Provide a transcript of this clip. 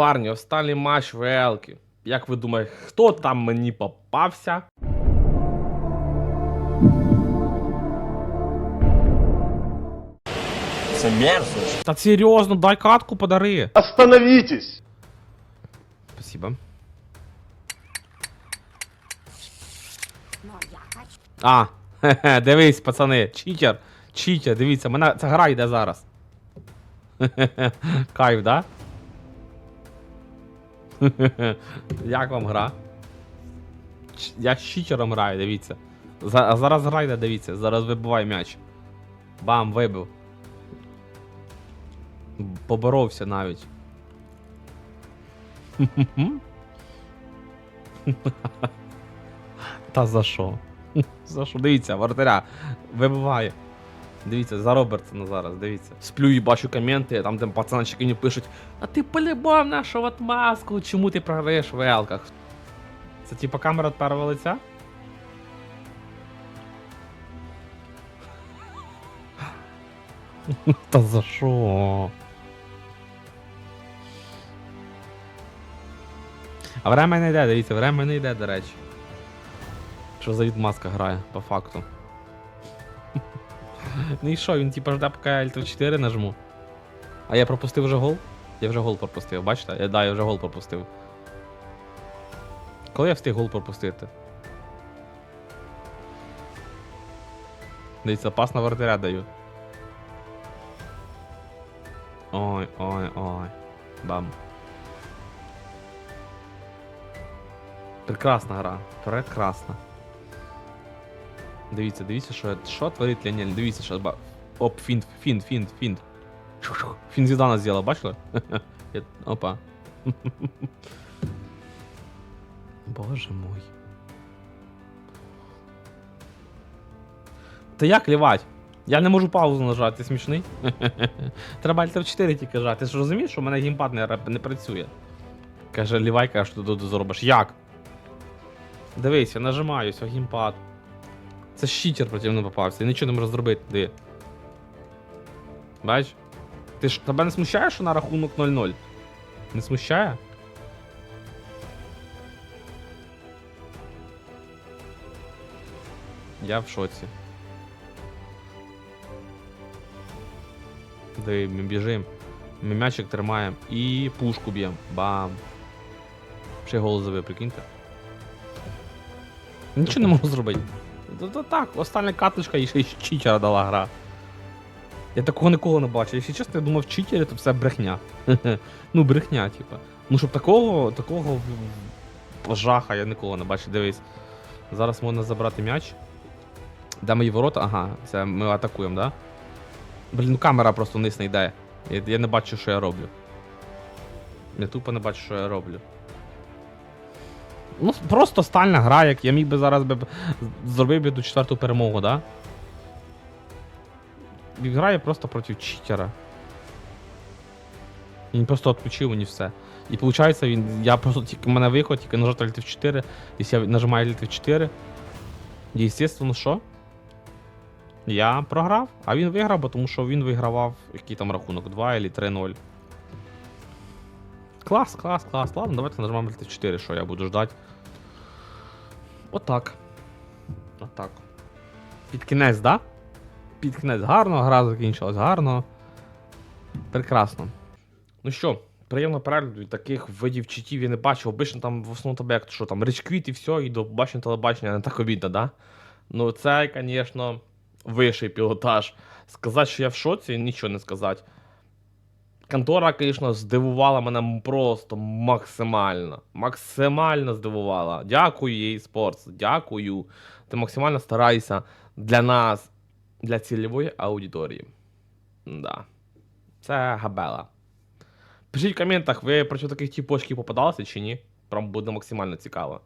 Парні, останній матч ВЛки. Як ви думаєте, хто там мені попався? Це мерзость. Та серйозно, дай катку подари. Остановитесь! Спасибо. А, хе-хе, дивись, пацани, читер, читер, дивіться, мене ця гра йде зараз. Кайф, да? Як вам гра? Я з читером граю, дивіться. Зараз гра йде, дивіться, зараз вибивай м'яч. Бам, вибив. Поборовся навіть. Та за що? За що? Дивіться, вратаря. Вибиває. Дивіться, за Робертсона зараз, дивіться. Сплю і бачу коменти, там де пацанчики мені пишуть, а ти полюбав нашу отмазку, чому ти програєш в елках? Це типа камера від лиця? Та за що? А время не йде, дивіться, время не йде, до речі. Що за відмазка грає, по факту. Ну і що, він типа жде, поки Альтер 4 нажму. А я пропустив вже гол? Я вже гол пропустив, бачите? Я, да, я вже гол пропустив. Коли я встиг гол пропустити? Дивіться, пас на вратаря даю. Ой, ой, ой. Бам. Прекрасна гра. Прекрасна. Дивіться, дивіться, що, що творить Леонель. Дивіться, що ба. Оп, фінт, фінт, фінт, фінт. Фінт Зідана зробила, бачили? Опа. Боже мой. Та як лівать? Я не можу паузу нажати, ти смішний? Треба Alt 4 тільки жати. Ти ж розумієш, що в мене геймпад не, не працює. Каже, лівай, каже, що ти тут зробиш. Як? Дивись, я нажимаю, все, геймпад. Це щитер противно попався, я нічого не можу зробити. Диви. Бач? Ти ж тебе не смущає, що на рахунок 0-0? Не смущає? Я в шоці. Диви, ми біжимо. Ми м'ячик тримаємо і пушку б'ємо. Бам. Ще гол забив, прикиньте. Нічого не можу зробити. То, то так, остання каточка і ще й читера дала гра. Я такого ніколи не бачив. Якщо чесно, я думав, читери то все брехня. ну, брехня, типа. Ну, щоб такого, такого жаха я ніколи не бачив. Дивись. Зараз можна забрати м'яч. Де мої ворота? Ага, це ми атакуємо, да? Блін, ну камера просто вниз не йде. Я, я не бачу, що я роблю. Я тупо не бачу, що я роблю. Ну, просто стальна гра, як я міг би зараз би зробив би до четверту перемогу, да? Він грає просто проти читера. Він просто відключив мені все. І виходить, він. Я просто тільки в мене виход, тільки нажати Alt F4. Якщо я нажимаю Alt F4. Естественно, що? Я програв, а він виграв, тому що він вигравав який там рахунок 2 або 3-0. Клас, клас, клас. Ладно, давайте нажмемо Alt 4, що я буду ждати. Отак. Отак. Під кінець, да? Під кінець гарно, гра закінчилась гарно. Прекрасно. Ну що, приємно перегляду. Таких видів читів я не бачив. Обично там в основному тебе як що там речквіт і все, і до бачення телебачення не так обідно, да? Ну, це, звісно, вищий пілотаж. Сказати, що я в шоці, нічого не сказати. Контора, звісно, здивувала мене просто максимально. Максимально здивувала. Дякую їй спортс. Дякую. Ти максимально старайся для нас, для цільової аудиторії. Да. Це габела. Пишіть в коментах, ви проти таких типочків попадалися чи ні? Прям буде максимально цікаво.